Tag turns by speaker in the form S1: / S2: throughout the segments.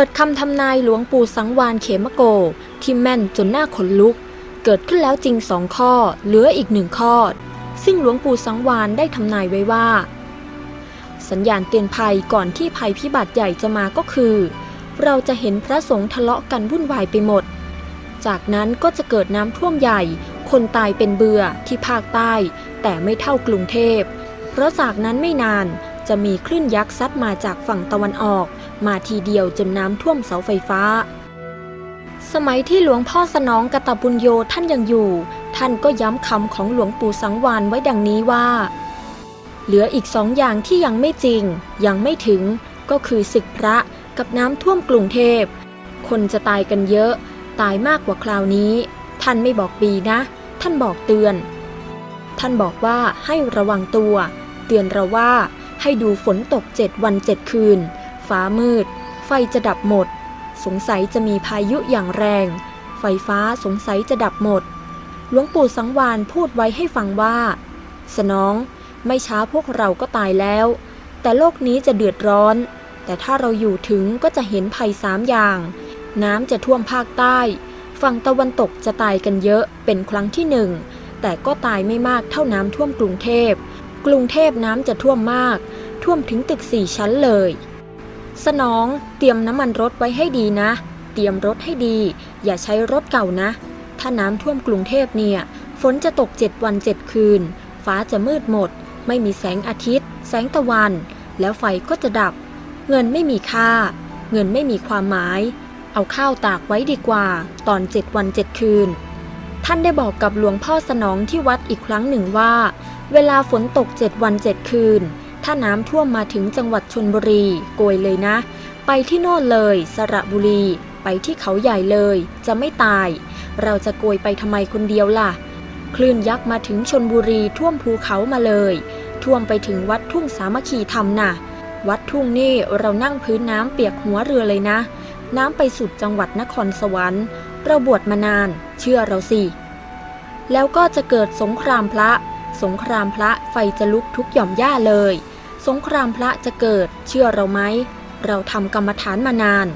S1: ปิดคำทำนายหลวงปู่สังวานเขมโก ที่แม่นจนหน้าขนลุก เกิดขึ้นแล้วจริงสองข้อ เหลืออีกหนึ่งข้อ ซึ่งหลวงปู่สังวานได้ทำนายไว้ว่า สัญญาณเตือนภัยก่อนที่ภัยพิบัติใหญ่จะมาก็คือ เราจะเห็นพระสงฆ์ทะเลาะกันวุ่นวายไปหมด จากนั้นก็จะเกิดน้ำท่วมใหญ่ คนตายเป็นเบื่อที่ภาคใต้ แต่ไม่เท่ากรุงเทพ เพราะจากนั้นไม่นานจะมีคลื่นยักษ์ซัดมาจากฝั่งตะวันออก มาทีเดียวจนน้ำท่วมเสาไฟฟ้า สมัยที่หลวงพ่อสนองกตบุญโยท่านยังอยู่ ท่านก็ย้ำคำของหลวงปู่สังวานไว้ดังนี้ว่า เหลืออีกสองอย่างที่ยังไม่จริง ยังไม่ถึงก็คือศึกพระกับน้ำท่วมกรุงเทพ คนจะตายกันเยอะ ตายมากกว่าคราวนี้ ท่านไม่บอกปีนะ ท่านบอกเตือน ท่านบอกว่าให้ระวังตัว เตือนเราว่าให้ดูฝนตกเจ็ดวันเจ็ดคืน ฟ้ามืด ไฟจะดับหมด สงสัยจะมีพายุอย่างแรง ไฟฟ้าสงสัยจะดับหมด หลวงปู่สังวานพูดไว้ให้ฟังว่า สนอง ไม่ช้าพวกเราก็ตายแล้ว แต่โลกนี้จะเดือดร้อน แต่ถ้าเราอยู่ถึงก็จะเห็นภัยสามอย่าง น้ำจะท่วมภาคใต้ ฝั่งตะวันตกจะตายกันเยอะเป็นครั้งที่หนึ่ง แต่ก็ตายไม่มากเท่าน้ำท่วมกรุงเทพกรุงเทพน้ำจะท่วมมาก ท่วมถึงตึกสี่ชั้นเลย สนอง เตรียมน้ำมันรถไว้ให้ดีนะ เตรียมรถให้ดี อย่าใช้รถเก่านะ ถ้าน้ำท่วมกรุงเทพเนี่ย ฝนจะตกเจ็ดวันเจ็ดคืน ฟ้าจะมืดหมด ไม่มีแสงอาทิตย์ แสงตะวัน แล้วไฟก็จะดับ เงินไม่มีค่า เงินไม่มีความหมาย เอาข้าวตากไว้ดีกว่า ตอนเจ็ดวันเจ็ดคืน ท่านได้บอกกับหลวงพ่อสนองที่วัดอีกครั้งหนึ่งว่า เวลาฝนตกเจ็ดวันเจ็ดคืน ถ้าน้ำท่วมมาถึงจังหวัดชนบุรีโกยเลยนะ ไปที่โน่นเลย สระบุรี ไปที่เขาใหญ่เลย จะไม่ตาย เราจะโกยไปทำไมคนเดียวล่ะ คลื่นยักษ์มาถึงชนบุรีท่วมภูเขามาเลย ท่วมไปถึงวัดทุ่งสามัคคีธรรมน่ะ วัดทุ่งนี่เรานั่งพื้นน้ำเปียกหัวเรือเลยนะ น้ำไปสุดจังหวัดนครสวรรค์ เราบวชมานาน เชื่อเราสิ แล้วก็จะเกิดสงครามพระสงครามพระไฟจะลุกทุกหย่อมหญ้าเลย สงครามพระจะเกิด เชื่อเราไหม เราทำกรรมฐานมานาน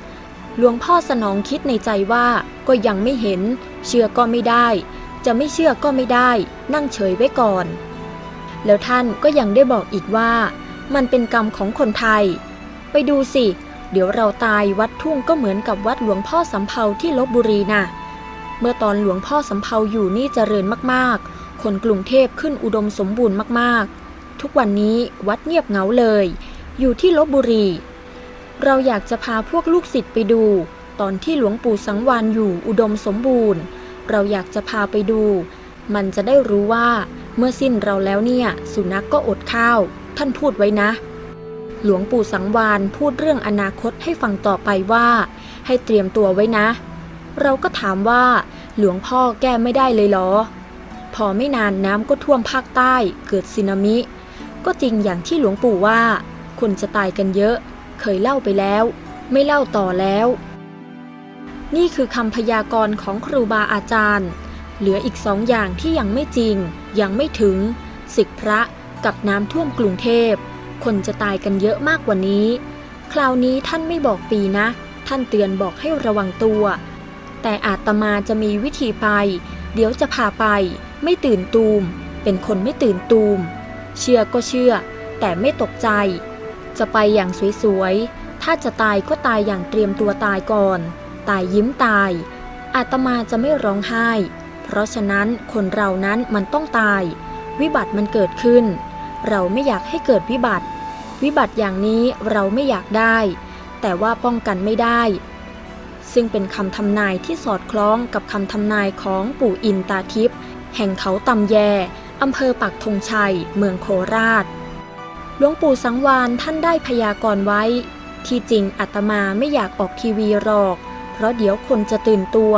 S1: หลวงพ่อสนองคิดในใจว่าก็ยังไม่เห็น เชื่อก็ไม่ได้ จะไม่เชื่อก็ไม่ได้ นั่งเฉยไว้ก่อน แล้วท่านก็ยังได้บอกอีกว่า มันเป็นกรรมของคนไทย ไปดูสิ เดี๋ยวเราตายวัดทุ่งก็เหมือนกับวัดหลวงพ่อสำเภาที่ลบบุรีน่ะเมื่อตอนหลวงพ่อสำเภาอยู่นี่เจริญมากๆ คนกรุงเทพขึ้นอุดมสมบูรณ์มากๆ ทุกวันนี้วัดเงียบเงาเลย อยู่ที่ลบบุรี เราอยากจะพาพวกลูกศิษย์ไปดู ตอนที่หลวงปู่สังวานอยู่อุดมสมบูรณ์ เราอยากจะพาไปดู มันจะได้รู้ว่า เมื่อสิ้นเราแล้วเนี่ย สุนัขกก็อดข้าว ท่านพูดไว้นะ หลวงปู่สังวานพูดเรื่องอนาคตให้ฟังต่อไปว่า ให้เตรียมตัวไว้นะ เราก็ถามว่า หลวงพ่อแก้ไม่ได้เลยเหรอพอไม่นานน้ำก็ท่วมภาคใต้เกิดสึนามิ ก็จริงอย่างที่หลวงปู่ว่า คนจะตายกันเยอะ เคยเล่าไปแล้ว ไม่เล่าต่อแล้ว นี่คือคำพยากรณ์ของครูบาอาจารย์ เหลืออีกสองอย่างที่ยังไม่จริง ยังไม่ถึงศึกพระกับน้ำท่วมกรุงเทพ คนจะตายกันเยอะมากกว่านี้ คราวนี้ท่านไม่บอกปีนะ ท่านเตือนบอกให้ระวังตัว แต่อาตมาจะมีวิธีไป เดี๋ยวจะพาไป ไม่ตื่นตูม เป็นคนไม่ตื่นตูม เชื่อก็เชื่อ แต่ไม่ตกใจ จะไปอย่างสวยๆ ถ้าจะตายก็ตายอย่างเตรียมตัวตายก่อน ตายยิ้มตาย อาตมาจะไม่ร้องไห้ เพราะฉะนั้นคนเรานั้นมันต้องตาย วิบัติมันเกิดขึ้น เราไม่อยากให้เกิดวิบัติ วิบัติอย่างนี้เราไม่อยากได้ แต่ว่าป้องกันไม่ได้ ซึ่งเป็นคำทำนายที่สอดคล้องกับคำทำนายของปู่อินตาทิพย์แห่งเขาตำแย อำเภอปักธงชัย เมืองโคราช หลวงปู่สังวานท่านได้พยากรณ์ไว้ ที่จริงอาตมาไม่อยากออกทีวีหรอก เพราะเดี๋ยวคนจะตื่นตัว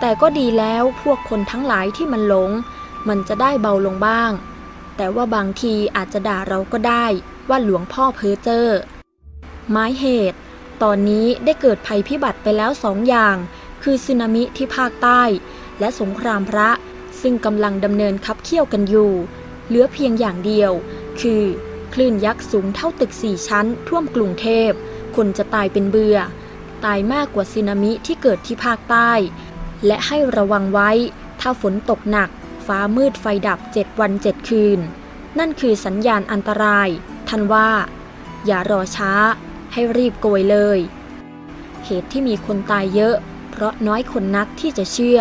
S1: แต่ก็ดีแล้วพวกคนทั้งหลายที่มันหลง มันจะได้เบาลงบ้าง แต่ว่าบางทีอาจจะด่าเราก็ได้ว่าหลวงพ่อเพ้อเจ้อไม้เหตุ ตอนนี้ได้เกิดภัยพิบัติไปแล้วสองอย่าง คือสึนามิที่ภาคใต้ และสงครามพระ ซึ่งกำลังดำเนินคับเคี่ยวกันอยู่ เหลือเพียงอย่างเดียว คือคลื่นยักษ์สูงเท่าตึกสี่ชั้น ท่วมกรุงเทพ คนจะตายเป็นเบื่อ ตายมากกว่าสึนามิที่เกิดที่ภาคใต้ และให้ระวังไว้ ถ้าฝนตกหนัก ฟ้ามืดไฟดับ7วัน7คืน นั่นคือสัญญาณอันตราย ท่านว่า อย่ารอช้า ให้รีบโกยเลย เหตุที่มีคนตายเยอะ เพราะน้อยคนนักที่จะเชื่อ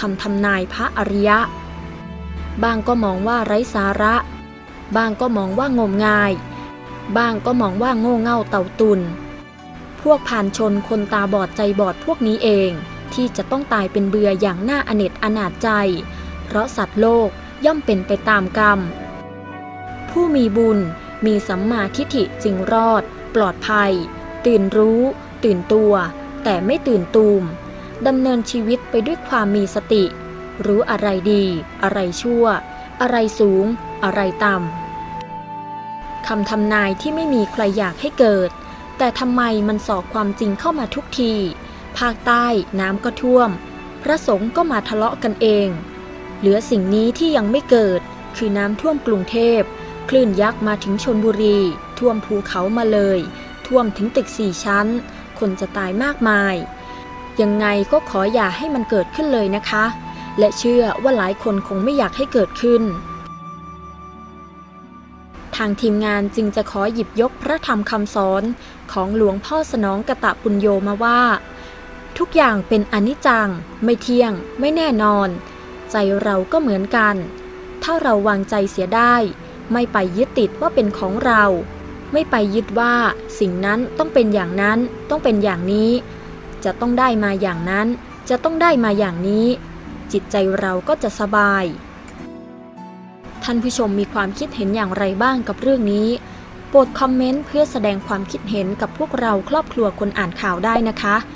S1: คำทำนายพระอริยะบางก็มองว่าไร้สาระบางก็มองว่างมงายบางก็มองว่าโง่เง่าเต่าตุน พวกผ่านชนคนตาบอดใจบอดพวกนี้เอง ที่จะต้องตายเป็นเบื่ออย่างน่าอเนจอนาจใจ เพราะสัตว์โลกย่อมเป็นไปตามกรรม ผู้มีบุญมีสัมมาทิฏฐิจึงรอด ปลอดภัย ตื่นรู้ ตื่นตัว แต่ไม่ตื่นตูม ดำเนินชีวิตไปด้วยความมีสติ รู้อะไรดี อะไรชั่ว อะไรสูง อะไรต่ำคำทำนายที่ไม่มีใครอยากให้เกิด แต่ทำไมมันสอกความจริงเข้ามาทุกที ภาคใต้น้ำก็ท่วม พระสงฆ์ก็มาทะเลาะกันเอง เหลือสิ่งนี้ที่ยังไม่เกิด คือน้ำท่วมกรุงเทพคลื่นยักษ์มาถึงชนบุรี ท่วมภูเขามาเลย ท่วมถึงตึกสี่ชั้น คนจะตายมากมาย ยังไงก็ขออย่าให้มันเกิดขึ้นเลยนะคะ และเชื่อว่าหลายคนคงไม่อยากให้เกิดขึ้น ทางทีมงานจึงจะขอหยิบยกพระธรรมคำสอนของหลวงพ่อสนองกะตะปุญโยมาว่า ทุกอย่างเป็นอนิจจัง ไม่เที่ยง ไม่แน่นอน ใจเราก็เหมือนกัน ถ้าเราวางใจเสียได้ ไม่ไปยึดติดว่าเป็นของเรา ไม่ไปยึดว่าสิ่งนั้นต้องเป็นอย่างนั้นต้องเป็นอย่างนี้ จะต้องได้มาอย่างนั้น จะต้องได้มาอย่างนี้ จิตใจเราก็จะสบาย ท่านผู้ชมมีความคิดเห็นอย่างไรบ้างกับเรื่องนี้ โปรดคอมเมนต์เพื่อแสดงความคิดเห็นกับพวกเราครอบครัวคนอ่านข่าวได้นะคะ